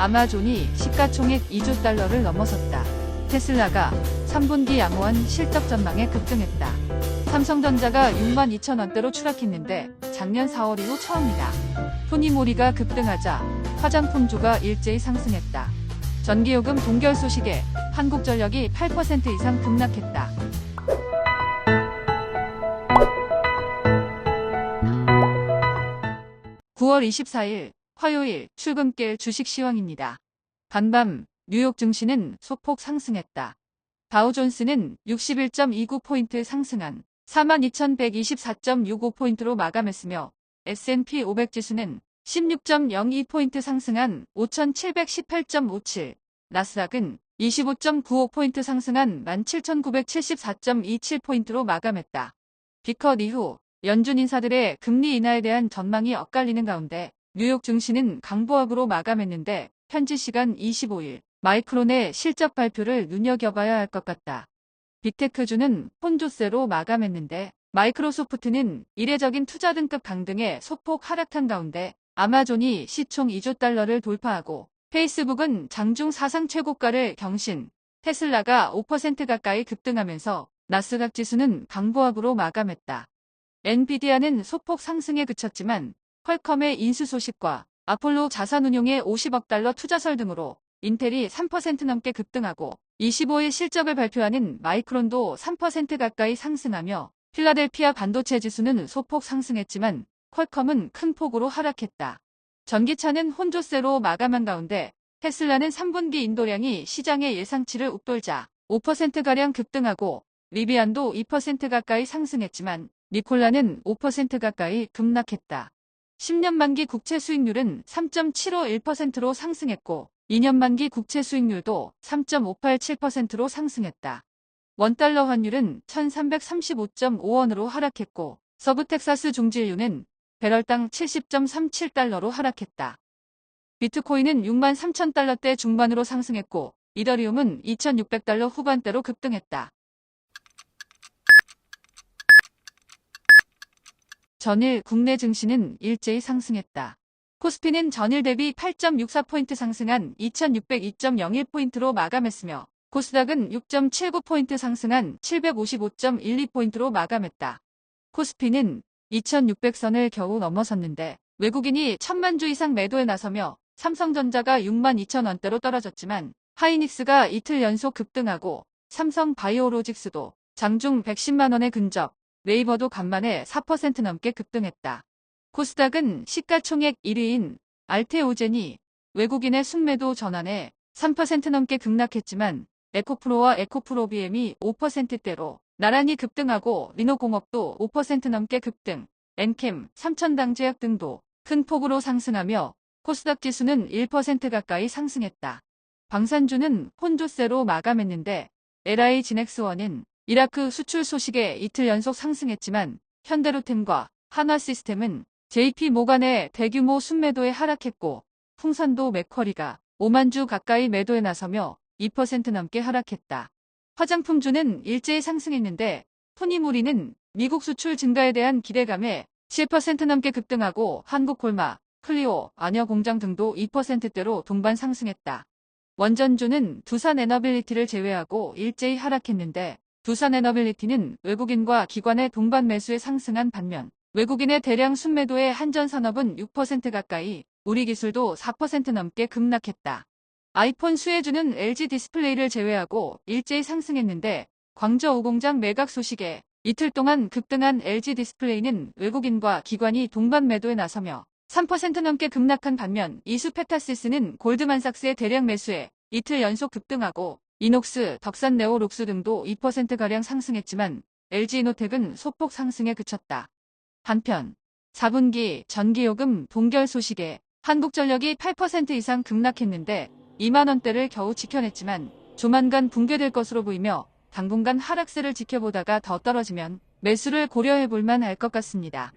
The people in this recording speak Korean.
아마존이 시가총액 2조 달러를 넘어섰다. 테슬라가 3분기 양호한 실적 전망에 급등했다. 삼성전자가 6만 2천 원대로 추락했는데 작년 4월 이후 처음이다. 토니모리가 급등하자 화장품주가 일제히 상승했다. 전기요금 동결 소식에 한국전력이 8% 이상 급락했다. 9월 24일 화요일 출근길 주식 시황입니다. 반밤 뉴욕 증시는 소폭 상승했다. 다우존스는 61.29포인트 상승한 42,124.65포인트로 마감했으며 S&P 500 지수는 16.02포인트 상승한 5,718.57, 나스닥은 25.95포인트 상승한 17,974.27포인트로 마감했다. 비컷 이후 연준 인사들의 금리 인하에 대한 전망이 엇갈리는 가운데 뉴욕 증시는 강보합으로 마감했는데 현지 시간 25일 마이크론의 실적 발표를 눈여겨봐야 할 것 같다. 빅테크주는 폰조세로 마감했는데 마이크로소프트는 이례적인 투자 등급 강등에 소폭 하락한 가운데 아마존이 시총 2조 달러를 돌파하고 페이스북은 장중 사상 최고가를 경신, 테슬라가 5% 가까이 급등하면서 나스닥 지수는 강보합으로 마감했다. 엔비디아는 소폭 상승에 그쳤지만 퀄컴의 인수 소식과 아폴로 자산운용의 50억 달러 투자설 등으로 인텔이 3% 넘게 급등하고 25일 실적을 발표하는 마이크론도 3% 가까이 상승하며 필라델피아 반도체 지수는 소폭 상승했지만 퀄컴은 큰 폭으로 하락했다. 전기차는 혼조세로 마감한 가운데 테슬라는 3분기 인도량이 시장의 예상치를 웃돌자 5%가량 급등하고 리비안도 2% 가까이 상승했지만 니콜라는 5% 가까이 급락했다. 10년 만기 국채 수익률은 3.751%로 상승했고 2년 만기 국채 수익률도 3.587%로 상승했다. 원달러 환율은 1335.5원으로 하락했고 서부 텍사스 중진유는 배럴당 70.37달러로 하락했다. 비트코인은 6만 3천 달러대 중반으로 상승했고 이더리움은 2,600달러 후반대로 급등했다. 전일 국내 증시는 일제히 상승했다. 코스피는 전일 대비 8.64포인트 상승한 2602.01포인트로 마감했으며 코스닥은 6.79포인트 상승한 755.12포인트로 마감했다. 코스피는 2600선을 겨우 넘어섰는데 외국인이 천만 주 이상 매도에 나서며 삼성전자가 6만 2천 원대로 떨어졌지만 하이닉스가 이틀 연속 급등하고 삼성 바이오로직스도 장중 110만 원에 근접, 네이버도 간만에 4% 넘게 급등했다. 코스닥은 시가총액 1위인 알테오젠이 외국인의 순매도 전환에 3% 넘게 급락했지만 에코프로와 에코프로비엠이 5%대로 나란히 급등하고 리노공업도 5% 넘게 급등, 엔캠, 삼천당제약 등도 큰 폭으로 상승하며 코스닥 지수는 1% 가까이 상승했다. 방산주는 혼조세로 마감했는데 LI 진엑스원은 이라크 수출 소식에 이틀 연속 상승했지만 현대로템과 한화시스템은 JP 모간의 대규모 순매도에 하락했고 풍산도 맥커리가 5만 주 가까이 매도에 나서며 2% 넘게 하락했다. 화장품주는 일제히 상승했는데 토니모리는 미국 수출 증가에 대한 기대감에 7% 넘게 급등하고 한국콜마, 클리오, 안여공장 등도 2%대로 동반 상승했다. 원전주는 두산에너빌리티를 제외하고 일제히 하락했는데 두산에너빌리티는 외국인과 기관의 동반 매수에 상승한 반면 외국인의 대량 순매도에 한전산업은 6% 가까이 우리 기술도 4% 넘게 급락했다. 아이폰 수혜주는 LG 디스플레이를 제외하고 일제히 상승했는데 광저 5공장 매각 소식에 이틀 동안 급등한 LG 디스플레이는 외국인과 기관이 동반 매도에 나서며 3% 넘게 급락한 반면 이수 페타시스는 골드만삭스의 대량 매수에 이틀 연속 급등하고 이녹스, 덕산네오 록스 등도 2%가량 상승했지만 LG이노텍은 소폭 상승에 그쳤다. 한편 4분기 전기요금 동결 소식에 한국전력이 8% 이상 급락했는데 2만원대를 겨우 지켜냈지만 조만간 붕괴될 것으로 보이며 당분간 하락세를 지켜보다가 더 떨어지면 매수를 고려해볼 만 할 것 같습니다.